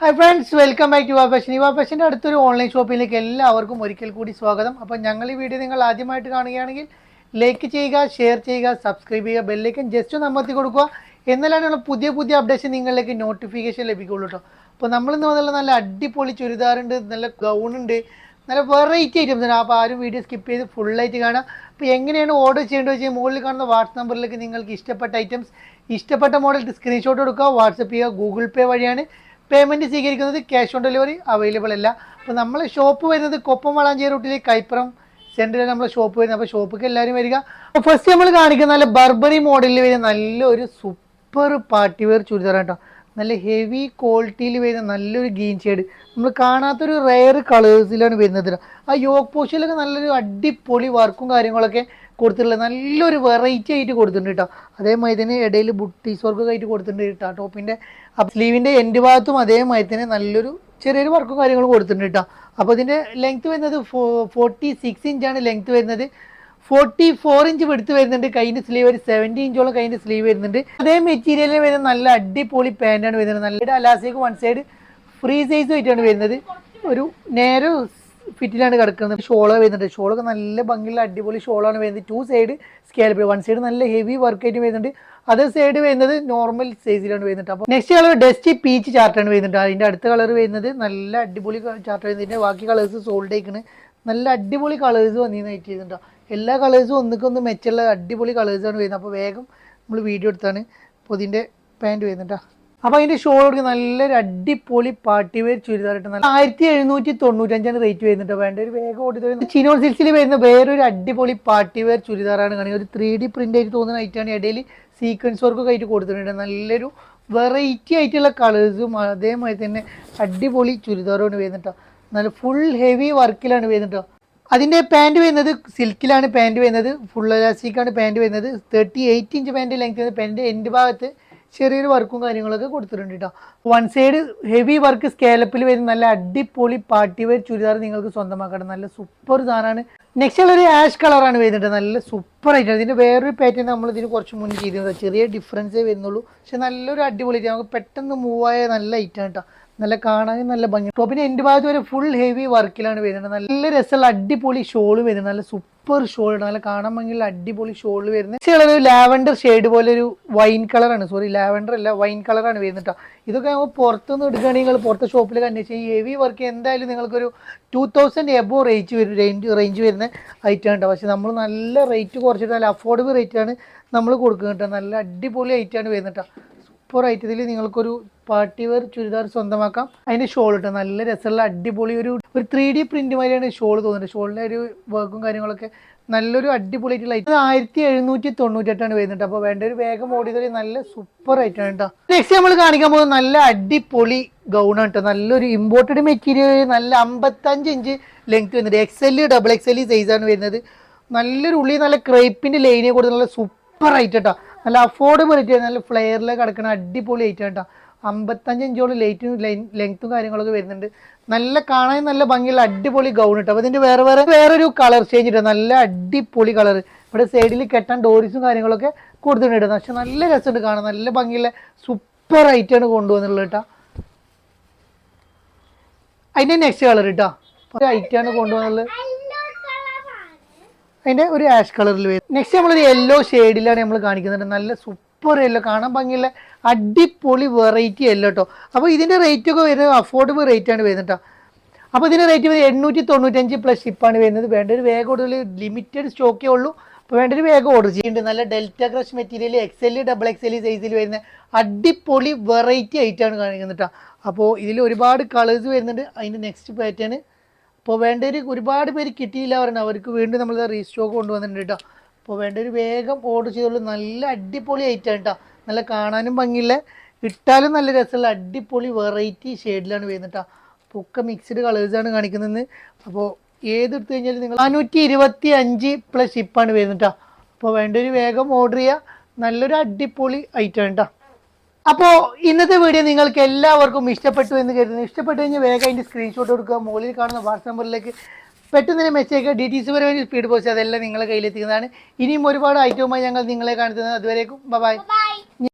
Hi friends welcome back Yuva fashion Yuva ഫാഷന്റെ അടുത്തൊരു online ഷോപ്പിലേക്ക് എല്ലാവർക്കും ഒരിക്കൽ കൂടി സ്വാഗതം. അപ്പോൾ ഞങ്ങൾ ഈ വീഡിയോ നിങ്ങൾ ആദ്യമായിട്ട് കാണുകയാണെങ്കിൽ ലൈക്ക് ചെയ്യുക ഷെയർ ചെയ്യുക സബ്സ്ക്രൈബ് ചെയ്യുക ബെല്ലേക്കൻ ജസ്റ്റ് ഒന്ന് അമർത്തി കൊടുക്കുക. എന്നാലാണ് പുതിയ പുതിയ അപ്ഡേഷൻ നിങ്ങളിലേക്ക് നോട്ടിഫിക്കേഷൻ ലഭിക്കുള്ളൂ കേട്ടോ അപ്പോൾ നമ്മൾ ഇന്ന് നല്ല അടിപൊളി ചുരിദാറുണ്ട് നല്ല ഗൗൺ ഉണ്ട് നല്ല വെറൈറ്റി ഐറ്റംസ് ആണ് അപ്പോൾ ആരും വീഡിയോ സ്കിപ്പ് ചെയ്ത് ഫുള്ളായിട്ട് കാണാം അപ്പോൾ എങ്ങനെയാണ് ഓർഡർ ചെയ്യേണ്ടത് വെച്ചാൽ മുകളിൽ കാണുന്ന വാട്സ് നമ്പറിലേക്ക് നിങ്ങൾക്ക് ഇഷ്ടപ്പെട്ട ഐറ്റംസ് ഇഷ്ടപ്പെട്ട മോഡൽ സ്ക്രീൻഷോട്ട് എടുക്കുക വാട്സപ്പ് ചെയ്യുക ഗൂഗിൾ പേ വഴിയാണ്. പേയ്മെന്റ് സ്വീകരിക്കുന്നത് ക്യാഷ് ഓൺ ഡെലിവറി അവൈലബിൾ അല്ല. അപ്പോൾ നമ്മൾ ഷോപ്പ് വരുന്നത് കൊപ്പം വളാഞ്ചേരി റൂട്ടിലെ കൈപ്പുറം സെന്ററിൽ നമ്മൾ ഷോപ്പ് വരുന്നത്. അപ്പോൾ ഷോപ്പിലേക്ക് എല്ലാവരും വരിക. അപ്പോൾ ഫസ്റ്റ് നമ്മൾ കാണിക്കുന്ന നല്ല ബർബറി മോഡലിൽ വരുന്ന നല്ലൊരു സൂപ്പർ പാർട്ടി വെയർ ചുരിദാർ കേട്ടോ. നല്ല ഹെവി ക്വാളിറ്റിയിൽ വരുന്ന നല്ലൊരു ഗീൻ ഷെയ്ഡ് നമ്മൾ കാണാത്തൊരു റെയർ കളേഴ്സിലാണ് വരുന്നത്. ആ യോക്ക് പോഷയിലൊക്കെ നല്ലൊരു അടിപൊളി വർക്കും കാര്യങ്ങളൊക്കെ കൊടുത്തിട്ടുള്ള നല്ലൊരു വെറൈറ്റി ആയിട്ട് കൊടുത്തിട്ടുണ്ട് കേട്ടോ അതേമാതിരി തന്നെ ഇടയിൽ ബുട്ടീസ് വർക്കൊക്കെ ആയിട്ട് കൊടുത്തിട്ടുണ്ട് കേട്ടോ ടോപ്പിന്റെ സ്ലീവിന്റെ എൻഡ് ഭാഗത്തും അതേമാതിരി തന്നെ നല്ലൊരു ചെറിയൊരു വർക്കും കാര്യങ്ങളും കൊടുത്തിട്ടുണ്ട് കേട്ടോ അപ്പോൾ ഇതിന്റെ ലെങ്ത് വരുന്നത് ഫോർട്ടി സിക്സ് ഇഞ്ചാണ് ലെങ്ത് വരുന്നത്. ഫോർട്ടി ഫോർ ഇഞ്ച് എടുത്ത് വരുന്നുണ്ട്. കൈന്റെ സ്ലീവ് ഒരു സെവന്റി ഇഞ്ചോളം കൈന്റെ സ്ലീവ് വരുന്നുണ്ട്. അതേ മെറ്റീരിയലിൽ വരുന്ന നല്ല അടിപൊളി പാന്റാണ് വരുന്നത്. നല്ല അലാസിക്ക് വൺ സൈഡ് ഫ്രീ സൈസ് ആയിട്ടാണ് വരുന്നത്. ഒരു നേരെ ഫിറ്റിലാണ് കിടക്കുന്നത്. ഷോൾ വരുന്നുണ്ട്. ഷോളൊക്കെ നല്ല ഭംഗിയുള്ള അടിപൊളി ഷോളാണ് വരുന്നത്. Two side scallop one side നല്ല ഹെവി വർക്ക് ആയിട്ട് വരുന്നുണ്ട്. അതേ സൈഡ് വരുന്നത് നോർമൽ സൈസിലാണ് വരുന്നത് അപ്പോൾ നെക്സ്റ്റ് കളർ ഡസ്റ്റ് പീച്ച് ചാർട്ടാണ് വരുന്നുണ്ട്. അതിന്റെ അടുത്ത കളർ വരുന്നത് നല്ല അടിപൊളി ചാർട്ട് വരുന്നതിന്റെ ബാക്കി കളേഴ്സ് സോൾഡ് ആയിക്കണ്. നല്ല അടിപൊളി കളേഴ്സ് വന്നിരുന്നായിട്ട് ചെയ്തിട്ടുണ്ടോ എല്ലാ കളേഴ്സും ഒന്നിക്കൊന്ന് മെച്ചുള്ള അടിപൊളി കളേഴ്സാണ് വരുന്നത്. അപ്പോൾ വേഗം നമ്മൾ വീഡിയോ എടുത്താണ്. അപ്പോൾ ഇതിന്റെ പാന്റ് വരുന്നുണ്ടോ അപ്പോൾ അതിന്റെ ഷോ കൊടുക്കുക നല്ലൊരു അടിപൊളി പാട്ടി വേർ ചുരിദാറിട്ട് നല്ല ആയിരത്തി എഴുന്നൂറ്റി തൊണ്ണൂറ്റഞ്ചാണ് റേറ്റ് വരുന്നുണ്ട് വേണ്ട ഒരു വേഗം ഓടി ചിനോൺ സിൽസിൽ വരുന്ന വേറൊരു അടിപൊളി പാട്ടി വേർ ചുരിദാറാണ് കാണുക ഒരു ത്രീ ഡി പ്രിന്റ് ആയിട്ട് തോന്നുന്ന ഐറ്റാണ് ഇടയിൽ സീക്വൻസ് വർക്ക് ആയിട്ട് കൊടുത്തിട്ടുണ്ട്. നല്ലൊരു വെറൈറ്റി ആയിട്ടുള്ള കളേഴ്സും അതേമാതിരി തന്നെ അടിപൊളി ചുരിദാറുമാണ് വരുന്നുട്ടോ നല്ല ഫുൾ ഹെവി വർക്കിലാണ് വരുന്നുട്ടോ അതിന്റെ പാന്റ് വരുന്നത് സിൽക്കിലാണ് പാന്റ് വരുന്നത്. ഫുൾ ഇലാസ്റ്റിക്കാണ് പാന്റ് വരുന്നത്. Thirty eight inch pant length pant എന്റെ ഭാഗത്ത് ചെറിയൊരു വർക്കും കാര്യങ്ങളൊക്കെ കൊടുത്തിട്ടുണ്ട് കേട്ടോ വൺ സൈഡ് ഹെവി വർക്ക് സ്കേലപ്പിൽ വരുന്ന നല്ല അടിപൊളി പാർട്ടി വെയർ ചുരിദാർ നിങ്ങൾക്ക് സ്വന്തമാക്കണം നല്ല സൂപ്പർ സാധനമാണ്. നെക്സ്റ്റ് ഉള്ളൊരു ആഷ് കളറാണ് വരുന്നത് നല്ല സൂപ്പർ ആയിട്ട്. ഇതിന്റെ വേറൊരു പാറ്റേൺ നമ്മൾ ഇതിന് കുറച്ച് മുന്നേ ചെയ്തിരുന്നത് ചെറിയ ഡിഫറൻസേ വരുന്നുള്ളൂ. പക്ഷെ നല്ലൊരു അടിപൊളി. നമുക്ക് പെട്ടെന്ന് മൂവായ നല്ല ഐറ്റാണ് കേട്ടോ നല്ല കാണാനും നല്ല ഭംഗി. ടോപ്പിന്റെ എന്റെ ഭാഗത്ത് വരെ ഫുൾ ഹെവി വർക്കിലാണ് വരുന്നത്. നല്ല രസമുള്ള അടിപൊളി ഷോൾ വരുന്നത്. നല്ല സൂപ്പർ ഷോൾ നല്ല കാണാൻ ഭംഗിയുള്ള അടിപൊളി ഷോൾ വരുന്നത്. ഒരു ലാവൻഡർ ഷെയ്ഡ് പോലെ ഒരു വൈൻ കളറാണ് സോറി ലാവൻഡർ അല്ല വൈൻ കളറാണ് വരുന്നത് കേട്ടോ ഇതൊക്കെ നമ്മൾ പുറത്തുനിന്ന് എടുക്കുകയാണെങ്കിൽ നിങ്ങൾ പുറത്തെ ഷോപ്പിൽ കണ്ടുവെച്ചാൽ ഈ ഹെവി വർക്ക് എന്തായാലും നിങ്ങൾക്കൊരു ടു തൗസൻഡ് എബോ റേറ്റ് വരും. റേഞ്ച് റേഞ്ച് വരുന്ന ഐറ്റം കേട്ടോ പക്ഷെ നമ്മൾ നല്ല റേറ്റ് കുറച്ചിട്ട് നല്ല അഫോർഡബിൾ റേറ്റാണ് നമ്മൾ കൊടുക്കുന്നത് കേട്ടോ നല്ല അടിപൊളി ഐറ്റമാണ് വരുന്നത് കേട്ടോ സൂപ്പർ ഐറ്റത്തിൽ നിങ്ങൾക്കൊരു പാർട്ടി വെയർ ചുരിദാർ സ്വന്തമാക്കാം. അതിന്റെ ഷോൾ ഇട്ട് നല്ല രസമുള്ള അടിപൊളി ഒരു ഒരു ത്രീ ഡി പ്രിന്റ് മാതിരിയാണ് ഷോൾ തോന്നുന്നത്. ഷോളിന്റെ ഒരു വർക്കും കാര്യങ്ങളൊക്കെ നല്ലൊരു അടിപൊളി ആയിട്ടുള്ള ഐറ്റം. ആയിരത്തി എഴുന്നൂറ്റി തൊണ്ണൂറ്റെട്ടാണ് വരുന്നത് അപ്പോൾ വേണ്ട ഒരു വേഗം ഓടിയതൊരു നല്ല സൂപ്പർ ആയിട്ടാണ് കേട്ടോ. നെക്സ്റ്റ് നമ്മൾ കാണിക്കാൻ പോകുന്നത് നല്ല അടിപൊളി ഗൗണാണ് കേട്ടോ. നല്ലൊരു ഇമ്പോർട്ടഡ് മെറ്റീരിയൽ നല്ല അമ്പത്തഞ്ച് ഇഞ്ച് ലെങ്ത് വരുന്നത്. X L double X L സൈസാണ് വരുന്നത്. നല്ലൊരു ഉള്ളി നല്ല ക്രേപ്പിന്റെ ലൈനെ കൊടുത്ത് നല്ല സൂപ്പർ ആയിട്ട് കേട്ടോ. നല്ല അഫോർഡബിലിറ്റി നല്ല ഫ്ലെയറിൽ കിടക്കുന്ന അടിപൊളി ഐറ്റം കേട്ടോ. അമ്പത്തഞ്ച് ഇഞ്ചോളം ലൈറ്റും ലെങ്ത്തും കാര്യങ്ങളൊക്കെ വരുന്നുണ്ട്. നല്ല കാണാൻ നല്ല ഭംഗിയുള്ള അടിപൊളി ഗൗൺ കിട്ടും. അപ്പോൾ ഇതിന്റെ വേറെ വേറെ വേറൊരു കളർ ചേഞ്ച് കിട്ടും നല്ല അടിപൊളി കളർ ഇവിടെ സൈഡിൽ കെട്ടാൻ ഡോറിസും കാര്യങ്ങളൊക്കെ കൊടുത്തിട്ടുണ്ട് പക്ഷെ നല്ല രസമുണ്ട് കാണാൻ. നല്ല ഭംഗിയുള്ള സൂപ്പർ ഐറ്റമാണ് കൊണ്ടുവന്നുള്ളത് കേട്ടോ. അതിന്റെ നെക്സ്റ്റ് കളർ കേട്ടോ. ഐറ്റാണ് കൊണ്ടുവന്നുള്ളത് അതിന്റെ ഒരു ആഷ് കളറിൽ വരും. നെക്സ്റ്റ് നമ്മളൊരു യെല്ലോ ഷെയ്ഡിലാണ് നമ്മൾ കാണിക്കുന്നത്. നല്ല സൂപ്പർ യെല്ലോ കാണാൻ ഭംഗിയുള്ള അടിപൊളി വെറൈറ്റി യെല്ലോ കേട്ടോ അപ്പോൾ ഇതിന്റെ റേറ്റ് ഒക്കെ വരുന്നത് അഫോർഡബിൾ റേറ്റ് ആണ് വരുന്നത് കേട്ടോ അപ്പോൾ ഇതിന്റെ റേറ്റ് വരുന്നത് എണ്ണൂറ്റി തൊണ്ണൂറ്റഞ്ച് പ്ലസ് ഷിപ്പാണ് വരുന്നത്. വേണ്ട ഒരു വേഗം കൂടുതൽ ലിമിറ്റഡ് സ്റ്റോക്കേ ഉള്ളൂ. അപ്പോൾ വേണ്ട ഒരു വേഗം ഓർഡർ ചെയ്യുന്നുണ്ട് നല്ല delta crush material X L double X L സൈസിൽ വരുന്ന അടിപൊളി വെറൈറ്റി ആയിട്ടാണ് കാണിക്കുന്നത് കേട്ടോ അപ്പോൾ ഇതിൽ ഒരുപാട് കളേഴ്സ് വരുന്നുണ്ട്. അതിന്റെ നെക്സ്റ്റ് പാറ്റേൺ അപ്പോൾ വേണ്ടവർ ഒരുപാട് പേര് കിട്ടിയില്ല പറഞ്ഞാൽ അവർക്ക് വീണ്ടും നമ്മൾ റീസ്റ്റോക്ക് കൊണ്ടുവന്നിട്ടുണ്ട് കേട്ടോ അപ്പോൾ വേണ്ടവർ വേഗം ഓർഡർ ചെയ്തോളൂ. നല്ല അടിപൊളി ഐറ്റം കേട്ടോ നല്ല കാണാനും ഭംഗിയില്ല ഇട്ടാലും നല്ല രസമുള്ള അടിപൊളി വെറൈറ്റി ഷെയ്ഡിലാണ് വരുന്നത് അപ്പോൾ ഒക്കെ മിക്സ്ഡ് കളേഴ്സാണ് കാണിക്കുന്നത്. അപ്പോൾ ഏതെടുത്തു കഴിഞ്ഞാലും നിങ്ങൾ നാനൂറ്റി ഇരുപത്തി അഞ്ച് പ്ലസ് ഷിപ്പാണ് വരുന്നത് അപ്പോൾ വേണ്ടൊരു വേഗം ഓർഡർ ചെയ്യുക നല്ലൊരു അടിപൊളി ഐറ്റം കേട്ടോ അപ്പോൾ ഇന്നത്തെ വീഡിയോ നിങ്ങൾക്ക് എല്ലാവർക്കും ഇഷ്ടപ്പെട്ടു എന്ന് കരുതുന്നു. ഇഷ്ടപ്പെട്ടു കഴിഞ്ഞാൽ വേഗം അതിന്റെ സ്ക്രീൻഷോട്ട് എടുക്കുക മുകളിൽ കാണുന്ന വാട്സാപ്പ് നമ്പറിലേക്ക് പെട്ടെന്ന് തന്നെ മെസ്സേജ് അയക്കുക. ഡീറ്റെയിൽസ് വരെ സ്പീഡ് പോസ്റ്റ് അതെല്ലാം നിങ്ങളെ കയ്യിലെത്തിക്കുന്നതാണ്. ഇനിയും ഒരുപാട് ഐറ്റവുമായി ഞങ്ങൾ നിങ്ങളെ കാണിക്കുന്നത് അതുവരേക്കും. ബൈ